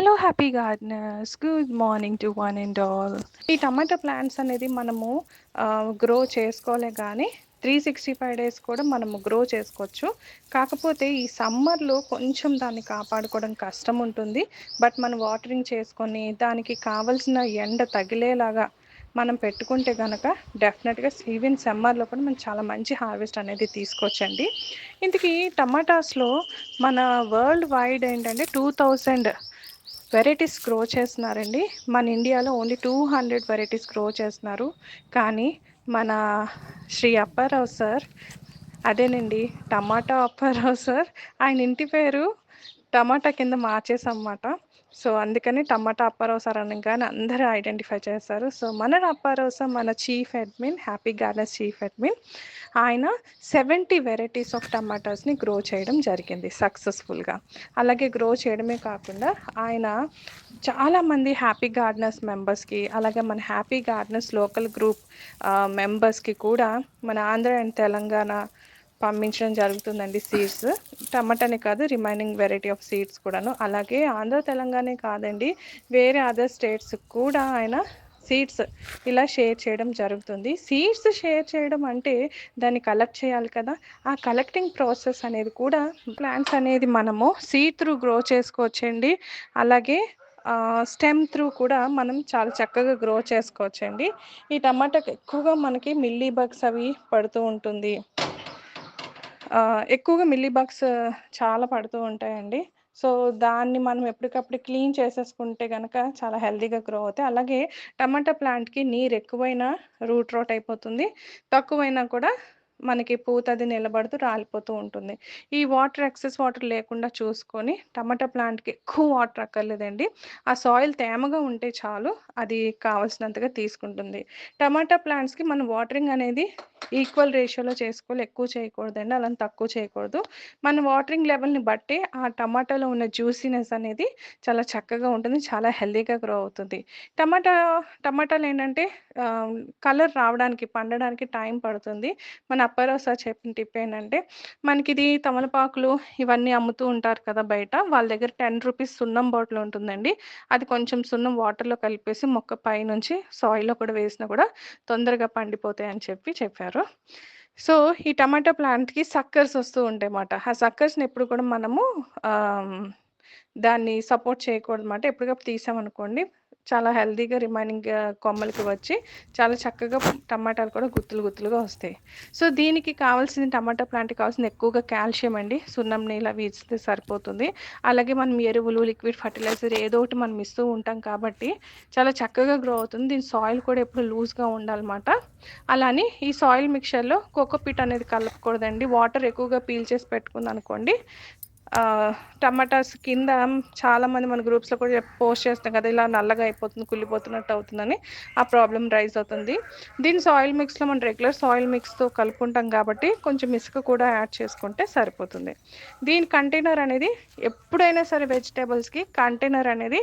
Hello happy gardeners good morning to one and all ఈ టమాటా plants అనేది మనము grow చేసుకోలే కానీ త్రీ సిక్స్టీ ఫైవ్ డేస్ కూడా మనము గ్రో చేసుకోవచ్చు. కాకపోతే ఈ సమ్మర్లో కొంచెం దాన్ని కాపాడుకోవడం కష్టం ఉంటుంది. బట్ మనం వాటరింగ్ చేసుకొని దానికి కావలసిన ఎండ తగిలేలాగా మనం పెట్టుకుంటే కనుక డెఫినెట్గా ఈవెన్ సమ్మర్లో కూడా మనం చాలా మంచి హార్వెస్ట్ అనేది తీసుకోవచ్చండి. ఇంతకీ టమాటాస్లో మన వరల్డ్ వైడ్ ఏంటంటే టూ థౌజండ్ వెరైటీస్ గ్రో చేస్తున్నారండి. మన ఇండియాలో only two hundred varieties grow చేస్తున్నారు. కానీ మన శ్రీ అప్పారావు సార్ అదేనండి టమాటా అప్పారావు సార్ ఆయన ఇంటి పేరు టమాటా కింద మార్చేసన్నమాట సో అందుకని టమాటా అప్పారావు సార్ అనగానే అందరూ ఐడెంటిఫై చేస్తారు సో మన అప్పారావు సార్ మన chief admin happy gardens chief admin. ఆయన సెవెంటీ వెరైటీస్ ఆఫ్ టమాటాస్ని గ్రో చేయడం జరిగింది సక్సెస్ఫుల్గా. అలాగే గ్రో చేయడమే కాకుండా ఆయన చాలామంది హ్యాపీ గార్డెనర్స్ మెంబర్స్కి అలాగే మన హ్యాపీ గార్డెనర్స్ లోకల్ గ్రూప్ మెంబర్స్కి కూడా మన ఆంధ్ర అండ్ తెలంగాణ పంపించడం జరుగుతుందండి సీడ్స్. టమాటానే కాదు రిమైనింగ్ వెరైటీ ఆఫ్ సీడ్స్ కూడాను. అలాగే ఆంధ్ర తెలంగాణే కాదండి వేరే అదర్ స్టేట్స్ కూడా ఆయన సీడ్స్ ఇలా షేర్ చేయడం జరుగుతుంది. సీడ్స్ షేర్ చేయడం అంటే దాన్ని కలెక్ట్ చేయాలి కదా. ఆ కలెక్టింగ్ ప్రాసెస్ అనేది కూడా ప్లాంట్స్ అనేది మనము సీడ్ త్రూ గ్రో చేసుకోవచ్చండి. అలాగే స్టెమ్ త్రూ కూడా మనం చాలా చక్కగా గ్రో చేసుకోవచ్చండి. ఈ టమాటాకి ఎక్కువగా మనకి మిల్లీ బగ్స్ అవి పడుతూ ఉంటుంది. ఎక్కువగా మిల్లీ బగ్స్ చాలా పడుతూ ఉంటాయండి. సో దాన్ని మనం ఎప్పటికప్పుడు క్లీన్ చేసేసుకుంటే కనుక చాలా హెల్తీగా గ్రో అవుతాయి. అలాగే టమాటా ప్లాంట్కి నీరు ఎక్కువైనా రూట్ రోట్ అయిపోతుంది. తక్కువైనా కూడా మనకి పూత అది నిలబడుతూ రాలిపోతూ ఉంటుంది. ఈ వాటర్ ఎక్సెస్ వాటర్ లేకుండా చూసుకొని టమాటా ప్లాంట్కి ఎక్కువ వాటర్ అక్కర్లేదండి. ఆ సాయిల్ తేమగా ఉంటే చాలు అది కావాల్సినంతగా తీసుకుంటుంది. టమాటా ప్లాంట్స్కి మనం వాటరింగ్ అనేది ఈక్వల్ రేషియోలో చేసుకోవాలి. ఎక్కువ చేయకూడదండి అలా తక్కువ చేయకూడదు. మన వాటరింగ్ లెవెల్ని బట్టి ఆ టమాటాలో ఉన్న జ్యూసీనెస్ అనేది చాలా చక్కగా ఉంటుంది చాలా హెల్దీగా గ్రో అవుతుంది. టమాటా టమాటాలు ఏంటంటే కలర్ రావడానికి పండడానికి టైం పడుతుంది. మన అప్పారావు చెప్పిన టిప్ ఏంటంటే మనకి ఇది తమలపాకులు ఇవన్నీ అమ్ముతూ ఉంటారు కదా బయట వాళ్ళ దగ్గర టెన్ రూపీస్ సున్నం బాటిల్ ఉంటుందండి. అది కొంచెం సున్నం వాటర్లో కలిపేసి మొక్క పైనుంచి సాయిల్లో కూడా వేసినా కూడా తొందరగా పండిపోతాయి అని చెప్పి చెప్పారు. సో ఈ టమాటా ప్లాంట్కి సక్కర్స్ వస్తూ ఉంటాయి అన్నమాట ఆ సక్కర్స్ని ఎప్పుడు కూడా మనము దాన్ని సపోర్ట్ చేయకూడదు అన్నమాట ఎప్పటికప్పుడు తీసామనుకోండి చాలా హెల్దీగా రిమైనింగ్ కొమ్మలకి వచ్చి చాలా చక్కగా టమాటాలు కూడా గుత్తులు గుత్తులుగా వస్తాయి. సో దీనికి కావాల్సిన టమాటా ప్లాంట్కి కావాల్సిన ఎక్కువగా కాల్షియం అండి. సున్నం నీళ్ళ వీస్తే సరిపోతుంది. అలాగే మనం ఎరువులు లిక్విడ్ ఫర్టిలైజర్ ఏదో ఒకటి మనం ఇస్తూ ఉంటాం కాబట్టి చాలా చక్కగా గ్రో అవుతుంది. దీని సాయిల్ కూడా ఎప్పుడు లూజ్గా ఉండాలన్నమాట. అలానే ఈ సాయిల్ మిక్చర్లో కోకోపీట్ అనేది కలపకూడదండి. వాటర్ ఎక్కువగా పీల్ చేసి పెట్టుకుంది అనుకోండి టమాటాస్ కింద చాలామంది మన గ్రూప్స్లో కూడా పోస్ట్ చేస్తాం కదా ఇలా నల్లగా అయిపోతుంది కుళ్ళిపోతున్నట్టు అవుతుందని ఆ ప్రాబ్లం రైజ్ అవుతుంది. దీని సాయిల్ మిక్స్లో మనం రెగ్యులర్ సాయిల్ మిక్స్తో కలుపుకుంటాం కాబట్టి కొంచెం ఇసుక కూడా యాడ్ చేసుకుంటే సరిపోతుంది. దీని కంటైనర్ అనేది ఎప్పుడైనా సరే వెజిటేబుల్స్కి కంటైనర్ అనేది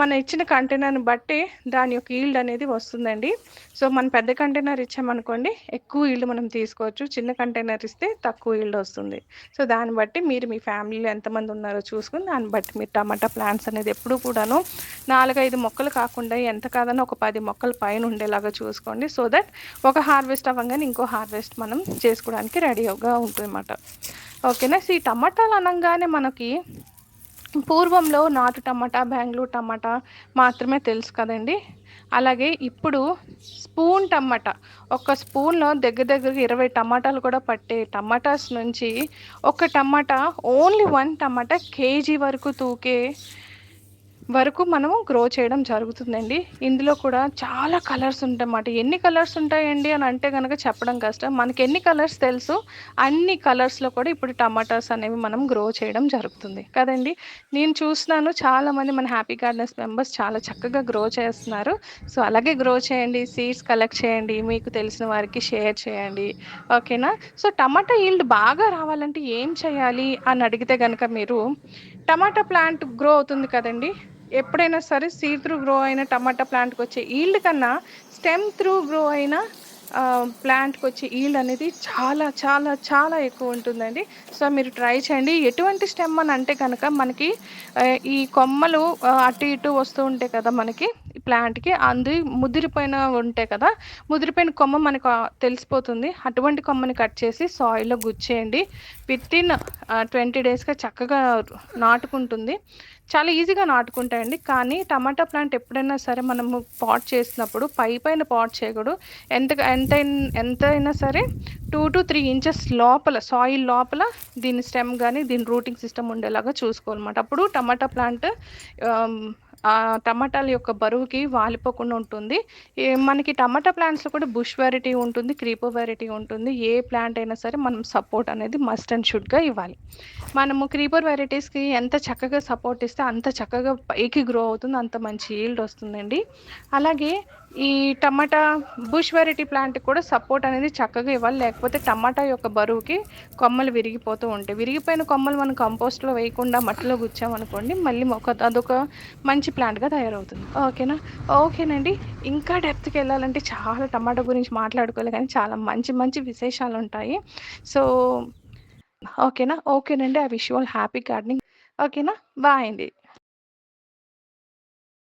మన ఇచ్చిన కంటైనర్ని బట్టి దాని యొక్క ఈల్డ్ అనేది వస్తుందండి. సో మనం పెద్ద కంటైనర్ ఇచ్చామనుకోండి ఎక్కువ ఈల్డ్ మనం తీసుకోవచ్చు. చిన్న కంటైనర్ ఇస్తే తక్కువ ఈల్డ్ వస్తుంది. సో దాన్ని బట్టి మీరు మీ ఫ్యామిలీలో ఎంతమంది ఉన్నారో చూసుకుని దాన్ని బట్టి మీరు టమాటా ప్లాంట్స్ అనేది ఎప్పుడు కూడాను నాలుగైదు మొక్కలు కాకుండా ఎంత కాదన్నా ఒక పది మొక్కలు పైన ఉండేలాగా చూసుకోండి. సో దట్ ఒక హార్వెస్ట్ అవ్వగానే ఇంకో హార్వెస్ట్ మనం చేసుకోవడానికి రెడీగా ఉంటుంది అన్నమాట ఓకేనా? సో ఈ టమాటాలు అనగానే మనకి పూర్వంలో నాటు టమాటా బెంగళూరు టమాటా మాత్రమే తెలుసు కదండి. అలాగే ఇప్పుడు స్పూన్ టమాటా ఒక స్పూన్లో దగ్గర దగ్గర ఇరవై టమాటాలు కూడా పట్టే టమాటాస్ నుంచి ఒక tomato only one tomato KG వరకు తూకే వరకు మనము గ్రో చేయడం జరుగుతుందండి. ఇందులో కూడా చాలా కలర్స్ ఉంటాయన్నమాట. ఎన్ని కలర్స్ ఉంటాయండి అని అంటే కనుక చెప్పడం కష్టం. మనకి ఎన్ని కలర్స్ తెలుసు అన్ని కలర్స్లో కూడా ఇప్పుడు టమాటాస్ అనేవి మనం గ్రో చేయడం జరుగుతుంది. కదండి? నేను చూస్తున్నాను చాలామంది మన హ్యాపీ గార్డెన్స్ మెంబర్స్ చాలా చక్కగా గ్రో చేస్తున్నారు. సో అలాగే గ్రో చేయండి సీడ్స్ కలెక్ట్ చేయండి మీకు తెలిసిన వారికి షేర్ చేయండి. ఓకేనా సో టమాటా ఈల్డ్ బాగా రావాలంటే ఏం చేయాలి అని అడిగితే కనుక మీరు టమాటా ప్లాంట్ గ్రో అవుతుంది కదండి? ఎప్పుడైనా సరే సీడ్ త్రూ గ్రో అయిన టమాటా ప్లాంట్కి వచ్చే ఈల్డ్ కన్నా స్టెమ్ త్రూ గ్రో అయిన ప్లాంట్కి వచ్చే ఈల్డ్ అనేది చాలా, చాలా, చాలా ఎక్కువ ఉంటుందండి. సో, మీరు ట్రై చేయండి. ఎటువంటి స్టెమ్ అని అంటే కనుక మనకి ఈ కొమ్మలు అటు ఇటు వస్తూ ఉంటాయి కదా! మనకి ప్లాంట్‌కి. అంది ముదిరిపోయిన ఉంటాయి కదా! ముదిరిపోయిన కొమ్మ మనకు తెలిసిపోతుంది. అటువంటి కొమ్మని కట్ చేసి సాయిల్‌లో గుచ్చేయండి. విత్ ఇన్ ట్వంటీ డేస్‌గా చక్కగా నాటుకుంటుంది. చాలా ఈజీగా నాటుకుంటాయండి. కానీ టమాటా ప్లాంట్ ఎప్పుడైనా సరే మనము పాట్ చేసినప్పుడు పై పైన పాట్ చేయకూడదు. ఎంతగా ఎంత ఎంతైనా సరే 2-3 ఇంచెస్ లోపల సాయిల్ లోపల దీని స్టెమ్ కానీ దీని రూటింగ్ సిస్టమ్ ఉండేలాగా చూసుకోవాలన్నమాట. అప్పుడు టమాటా ప్లాంట్ టమాటాల యొక్క బరువుకి వాలిపోకుండా ఉంటుంది. మనకి టమాటా ప్లాంట్స్‌లో కూడా బుష్ వెరైటీ ఉంటుంది. క్రీపర్ వెరైటీ ఉంటుంది. ఏ ప్లాంట్ అయినా సరే మనం సపోర్ట్ అనేది మస్ట్ అండ్ షుడ్‌గా ఇవ్వాలి. మనము క్రీపర్ వెరైటీస్‌కి ఎంత చక్కగా సపోర్ట్ ఇస్తే అంత చక్కగా పైకి గ్రో అవుతుంది. అంత మంచి ఈల్డ్ వస్తుందండి. అలాగే ఈ టమాటా బుష్ వెరైటీ ప్లాంట్‌కి కూడా సపోర్ట్ అనేది చక్కగా ఇవ్వాలి. లేకపోతే టమాటా యొక్క బరువుకి కొమ్మలు విరిగిపోతూ ఉంటాయి. విరిగిపోయిన కొమ్మలు మనం కంపోస్ట్‌లో వేయకుండా మట్టిలో గుచ్చామనుకోండి మళ్ళీ మొక్క అదొక మంచి ప్లాంట్‌గా తయారవుతుంది. ఓకేనా? ఓకేనండి. ఇంకా డెప్త్‌కి వెళ్ళాలంటే చాలా టమాటా గురించి మాట్లాడుకోవాలి కానీ చాలా మంచి మంచి విశేషాలు ఉంటాయి సో ఓకేనా? ఓకేనండి. I wish you all happy gardening. ఓకేనా? బాయ్ అండి.